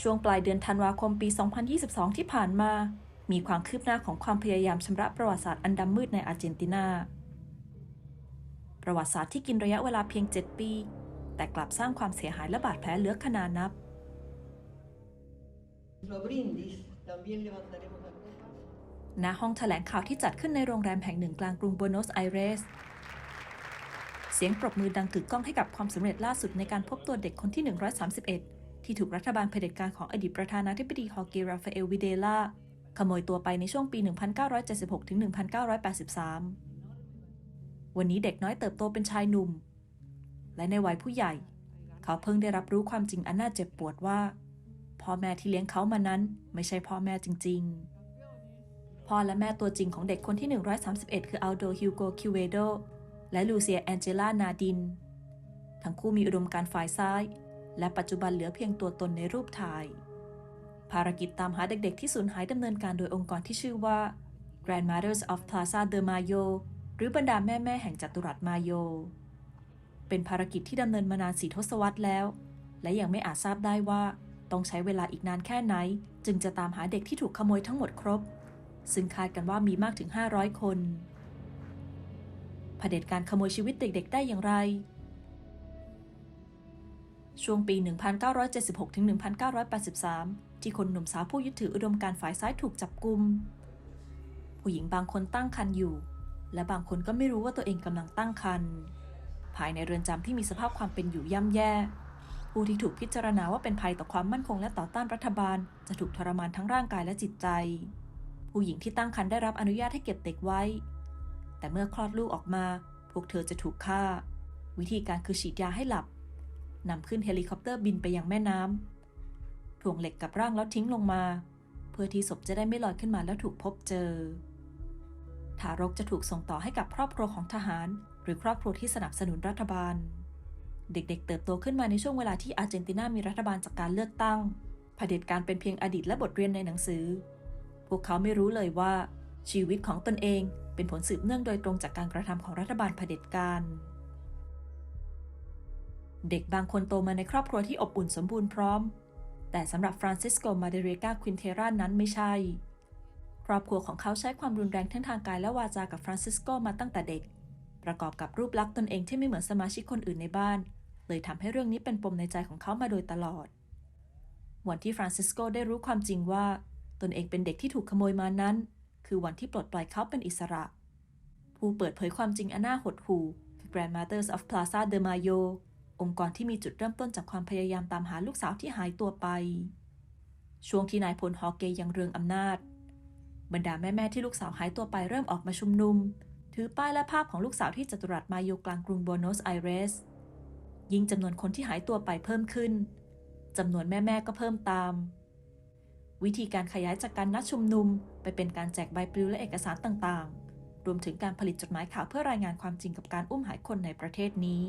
ช่วงปลายเดือนธันวาคมปี 2022 ที่ผ่านมา มีความคืบหน้าของความพยายามชำระประวัติศาสตร์อันดำมืดในอาร์เจนตินา ประวัติศาสตร์ที่กินระยะเวลาเพียง 7 ปี แต่กลับสร้างความเสียหายและบาดแผลเลือกขนานับ ณ ห้องแถลงข่าวที่จัดขึ้นในโรงแรมแห่งหนึ่งกลางกรุงบัวโนสไอเรสเสียงปรบมือดังกึกก้องให้กับความสำเร็จล่าสุดในการพบตัวเด็กคนที่ 131 ที่ถูกรัฐบาลเผด็จการของอดีตประธานาธิบดีฮอร์เกราฟาเอลวิเดล่าขโมยตัวไปในช่วงปี 1976 ถึง 1983 วันนี้เด็กน้อยเติบโตเป็นชายหนุ่ม และในวัยผู้ใหญ่ เขาเพิ่งได้รับรู้ความจริงอันน่าเจ็บปวดว่า พ่อแม่ที่เลี้ยงเขามานั้นไม่ใช่พ่อแม่จริง ๆ พ่อและแม่ตัวจริงของเด็กคนที่ 131 คืออัลโดฮิวโกคิวเวโดและลูเซียแองเจล่านาดิน ทั้งคู่มีอุดมการณ์ฝ่ายซ้าย และปัจจุบันเหลือเพียงตัวตนในรูปถ่าย ภารกิจตามหาเด็กๆที่สูญหายดำเนินการโดยองค์กรที่ชื่อว่า Grandmothers of Plaza de Mayo หรือบรรดาแม่ๆแห่งจัตุรัสมาโย เป็นภารกิจที่ดำเนินมานานสี่ทศวรรษแล้ว และยังไม่อาจทราบได้ว่าต้องใช้เวลาอีกนานแค่ไหน จึงจะตามหาเด็กที่ถูกขโมยทั้งหมดครบ ซึ่งคาดกันว่ามีมากถึง 500 คนเผด็จการขโมยชีวิตเด็กๆ ได้อย่างไร ช่วงปี 1976ถึง1983 ที่คนหนุ่มสาวผู้ยึดถืออุดมการณ์ฝ่ายซ้ายถูกจับกุม ผู้หญิงบางคนตั้งครรภ์อยู่ และบางคนก็ไม่รู้ว่าตัวเองกำลังตั้งครรภ์ภายในเรือนจำที่มีสภาพความเป็นอยู่ย่ำแย่ ผู้ที่ถูกพิจารณาว่าเป็นภัยต่อความมั่นคงและต่อต้านรัฐบาล จะถูกทรมานทั้งร่างกายและจิตใจ ผู้หญิงที่ตั้งครรภ์ได้รับอนุญาตให้เก็บเด็กไว้ แต่เมื่อคลอดลูกออกมา พวกเธอจะถูกฆ่า วิธีการคือฉีดยาให้หลับ นำขึ้นเฮลิคอปเตอร์บินไปยังแม่น้ำถ่วงเหล็กกับร่างแล้วทิ้งลงมา เพื่อที่ศพจะได้ไม่ลอยขึ้นมาแล้วถูกพบเจอ ทารกจะถูกส่งต่อให้กับครอบครัวของทหาร หรือครอบครัวที่สนับสนุนรัฐบาล เด็กๆ เติบโตขึ้นมาในช่วงเวลาที่อาร์เจนตินามีรัฐบาลจากการเลือกตั้งเผด็จการเป็นเพียงอดีตและบทเรียนในหนังสือ พวกเขาไม่รู้เลยว่าชีวิตของตนเองเป็นผลสืบเนื่องโดยตรงจากการกระทำของรัฐบาลเผด็จการ เด็กบางคนโตมาในครอบครัวที่อบอุ่นสมบูรณ์พร้อม แต่สำหรับฟรานซิสโก มาเดเรกาควินเทรานั้นไม่ใช่ ครอบครัวของเขาใช้ความรุนแรงทั้งทางกายและวาจากับฟรานซิสโกมาตั้งแต่เด็ก ประกอบกับรูปลักษณ์ตนเองที่ไม่เหมือนสมาชิกคนอื่นในบ้าน เลยทำให้เรื่องนี้เป็นปมในใจของเขามาโดยตลอด วันที่ฟรานซิสโกได้รู้ความจริงว่า ตนเองเป็นเด็กที่ถูกขโมยมานั้น คือวันที่ปลดปล่อยเขาเป็นอิสระ ผู้เปิดเผยความจริงอันน่าหดหู่คือ Grandmothers of Plaza de Mayo องค์กรที่มีจุดเริ่มต้นจากความพยายามตามหาลูกสาวที่หายตัวไป ช่วงที่นายพลฮอเกยังเรืองอำนาจ บรรดาแม่ๆที่ลูกสาวหายตัวไปเริ่มออกมาชุมนุม ถือป้ายและภาพของลูกสาวที่จัตุรัสมาโยกลางกรุงโบโนสไอเรส ยิ่งจำนวนคนที่หายตัวไปเพิ่มขึ้นจำนวนแม่ๆก็เพิ่มตาม วิธีการขยายจากการนัดชุมนุมไปเป็นการแจกใบปลิวและเอกสารต่างๆ รวมถึงการผลิตจดหมายข่าวเพื่อรายงานความจริงกับการอุ้มหายคนในประเทศนี้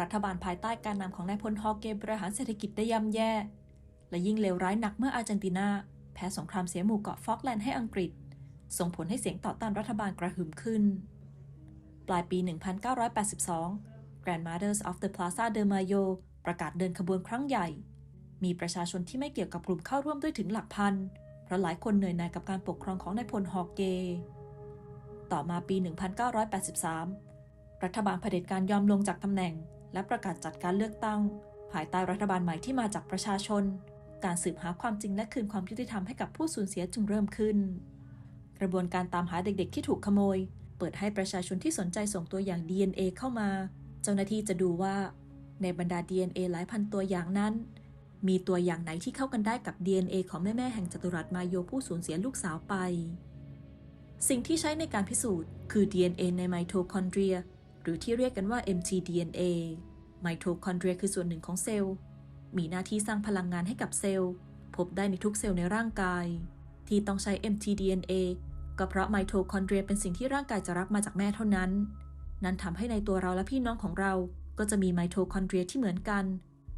รัฐบาลภายใต้การนำของนายพลฮอเกบริหารเศรษฐกิจได้ย่ำแย่ และยิ่งเลวร้ายหนักเมื่ออาร์เจนตินา แพ้สงครามเสียหมู่เกาะฟอกแลนด์ให้อังกฤษ ส่งผลให้เสียงต่อต้านรัฐบาลกระหึ่มขึ้น ปลายปี 1982 Grandmothers of the Plaza de Mayo ประกาศเดินขบวนครั้งใหญ่ มีประชาชนที่ไม่เกี่ยวกับกลุ่มเข้าร่วมด้วยถึงหลักพันเพราะหลายคนเหนื่อยหน่ายกับการปกครองของนายพลฮอเกต่อมาปี 1983 รัฐบาลเผด็จการยอมลงจากตำแหน่ง และประกาศจัดการเลือกตั้ง ภายใต้รัฐบาลใหม่ที่มาจากประชาชน การสืบหาความจริงและคืนความยุติธรรมให้กับผู้สูญเสียจึงเริ่มขึ้น กระบวนการตามหาเด็กๆที่ถูกขโมย เปิดให้ประชาชนที่สนใจส่งตัวอย่าง DNA เข้ามา เจ้าหน้าที่จะดูว่า ในบรรดา DNA หลายพันตัวอย่างนั้น มีตัวอย่างไหนที่เข้ากันได้กับ DNA ของแม่ๆแห่งจัตุรัสมาโยผู้สูญเสียลูกสาวไป สิ่งที่ใช้ในการพิสูจน์คือ DNA ในไมโทคอนเดรียหรือที่เรียกกันว่า mtDNA ไมโทคอนเดรียคือส่วนหนึ่งของเซลล์ มีหน้าที่สร้างพลังงานให้กับเซลล์ พบได้ในทุกเซลล์ในร่างกาย ที่ต้องใช้ mtDNA ก็เพราะไมโทคอนเดรียเป็นสิ่งที่ร่างกายจะรับมาจากแม่เท่านั้น นั่นทำให้ในตัวเราและพี่น้องของเรา ก็จะมีไมโทคอนเดรียที่เหมือนกัน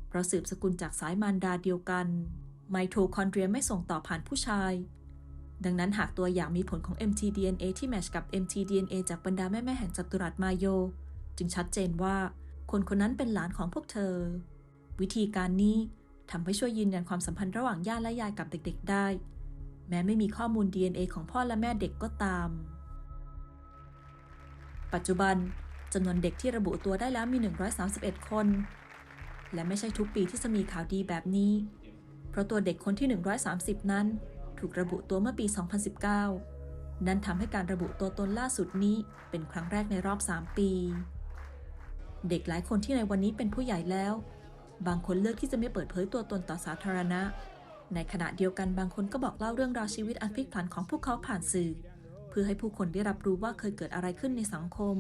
เพราะสืบสกุลจากสายมารดาเดียวกัน ไมโทคอนเดรียไม่ส่งต่อผ่านผู้ชาย ดังนั้นหากตัวอย่างมีผลของ mtDNA ที่แมชกับ mtDNA จากบรรดาแม่ๆแห่งจัตุรัสมาโย จึงชัดเจนว่า คนคนนั้นเป็นหลานของพวกเธอ วิธีการนี้ทำให้ช่วยยืนยันความสัมพันธ์ระหว่างย่าและยายกับเด็กๆได้ แม้ไม่มีข้อมูล DNA ของพ่อและแม่เด็กก็ตาม ปัจจุบันจำนวนเด็กที่ระบุตัวได้แล้วมี 131 คน และไม่ใช่ทุกปีที่จะมีข่าวดีแบบนี้ เพราะตัวเด็กคนที่ 130 นั้น ถูกระบุตัวเมื่อปี 2019 นั่นทำให้การระบุตัวตนล่าสุดนี้เป็นครั้งแรกในรอบ 3 ปี เด็กหลายคนที่ในวันนี้เป็นผู้ใหญ่แล้ว บางคนเลือกที่จะไม่เปิดเผยตัวตนต่อสาธารณะ ในขณะเดียวกันบางคนก็บอกเล่าเรื่องราวชีวิตอันพลิกผันของพวกเขาผ่านสื่อ เพื่อให้ผู้คนได้รับรู้ว่าเคยเกิดอะไรขึ้นในสังคม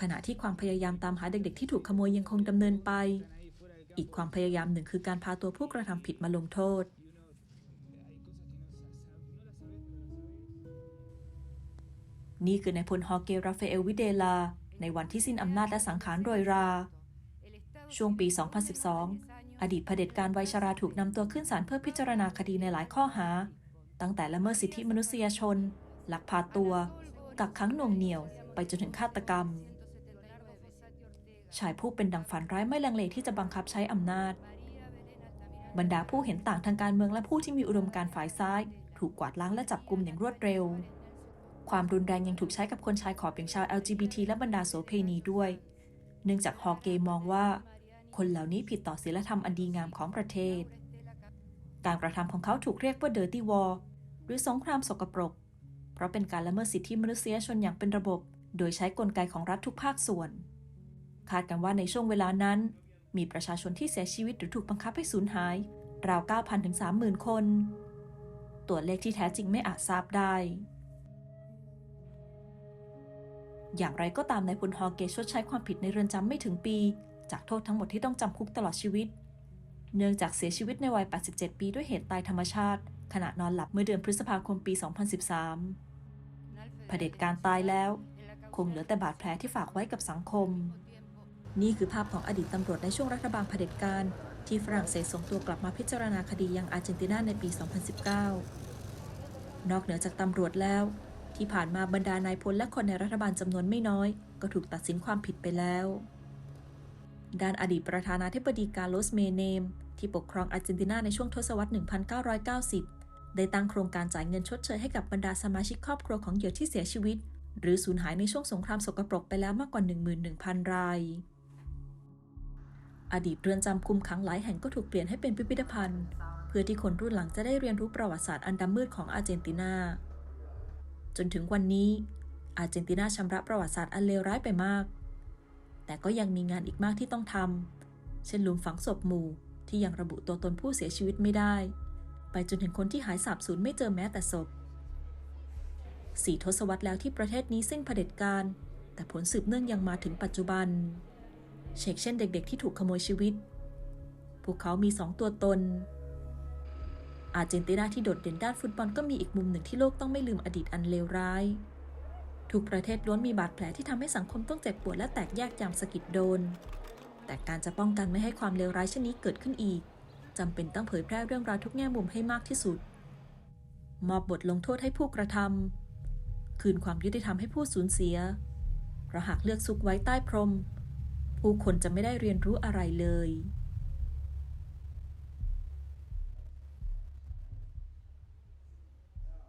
ขณะที่ความพยายามตามหาเด็กๆ ที่ถูกขโมยยังคงดำเนินไป อีกความพยายามหนึ่งคือการพาตัวผู้กระทำผิดมาลงโทษนี่คือนายพลฮอร์เกราฟาเอลวิเดลา ในวันที่สิ้นอำนาจและสังขารโรยรา ช่วงปี 2012 อดีตเผด็จการวัยชราถูกนำตัวขึ้นศาลเพื่อพิจารณาคดีในหลายข้อหา ตั้งแต่ละเมิดสิทธิมนุษยชนลักพาตัว กักขังหน่วงเหนี่ยว ไปจนถึงฆาตกรรม ชายผู้เป็นดังฝันร้ายไม่ลังเลที่จะบังคับใช้อำนาจ บรรดาผู้เห็นต่างทางการเมืองและผู้ที่มีอุดมการฝ่ายซ้าย ถูกกวาดล้างและจับกลุมอย่างรวดเร็ว ความรุนแรงยังถูกใช้กับคนชายขอบอย่างชาว LGBT และบรรดาโสเพณีด้วย เนื่องจากฮอร์เกย์มองว่า คนเหล่านี้ผิดต่อศีลธรรมอันดีงามของประเทศ การกระทำของเขาถูกเรียกว่า Dirty War หรือสงครามสกปรก เพราะเป็นการละเมิดสิทธิมนุษยชนอย่างเป็นระบบ โดยใช้กลไกของรัฐทุกภาคส่วน คาดกันว่าในช่วงเวลานั้น มีประชาชนที่เสียชีวิตหรือถูกบังคับให้สูญหาย ราว 9,000 ถึง 30,000 คน ตัวเลขที่แท้จริงไม่อาจทราบได้ อย่างไรก็ตามนายพลฮอเกชดใช้ความผิดในเรือนจำไม่ถึงปี จากโทษทั้งหมดที่ต้องจำคุกตลอดชีวิต เนื่องจากเสียชีวิตในวัย 87 ปีด้วยเหตุตายธรรมชาติ ขณะนอนหลับเมื่อเดือนพฤษภาคมปี 2013 เผด็จการตายแล้ว คงเหลือแต่บาดแผลที่ฝากไว้กับสังคม นี่คือภาพของอดีตตำรวจในช่วงรัฐบาลเผด็จการที่ฝรั่งเศสส่งตัวกลับมาพิจารณาคดียังอาร์เจนตินาในปี 2019 นอกเหนือจากตำรวจแล้ว ที่ผ่านมาบรรดานายพลและคนในรัฐบาลจำนวนไม่น้อย ก็ถูกตัดสินความผิดไปแล้ว ด้านอดีตประธานาธิบดีกาโลสเมเนม ที่ปกครองอาร์เจนตินาในช่วงทศวรรษ 1990 ได้ตั้งโครงการจ่ายเงินชดเชยให้กับบรรดาสมาชิกครอบครัวของเหยื่อที่เสียชีวิต หรือสูญหายในช่วงสงครามสกปรกไปแล้วมากกว่า 11,000 ราย อดีตเรือนจำคุมขังหลายแห่งก็ถูกเปลี่ยนให้เป็นพิพิธภัณฑ์ เพื่อที่คนรุ่นหลังจะได้เรียนรู้ประวัติศาสตร์อันดำมืดของอาร์เจนตินา จนถึงวันนี้ อาร์เจนตินาชำระประวัติศาสตร์อันเลวร้ายไปมาก แต่ก็ยังมีงานอีกมากที่ต้องทำเช่นหลุมฝังศพหมู่ที่ยังระบุตัวตนผู้เสียชีวิตไม่ได้ ไปจนถึงคนที่หายสาบสูญไม่เจอแม้แต่ศพสี่ทศวรรษแล้วที่ประเทศนี้สิ้นเผด็จการ แต่ผลสืบเนื่องยังมาถึงปัจจุบัน เชกเช่นเด็กๆที่ถูกขโมยชีวิต พวกเขามีสองตัวตน อาร์เจนตินาที่โดดเด่นด้านฟุตบอลก็มีอีกมุมหนึ่งที่โลกต้องไม่ลืมอดีตอันเลวร้าย ทุกประเทศล้วนมีบาดแผลที่ทำให้สังคมต้องเจ็บปวดและแตกแยกยามสะกิดโดน แต่การจะป้องกันไม่ให้ความเลวร้ายเช่นนี้เกิดขึ้นอีกจำเป็นต้องเผยแพร่เรื่องราวทุกแง่มุมให้มากที่สุด มอบบทลงโทษให้ผู้กระทำคืนความยุติธรรมให้ผู้สูญเสีย เพราะหากเลือกซุกไว้ใต้พรม ผู้คนจะไม่ได้เรียนรู้อะไรเลย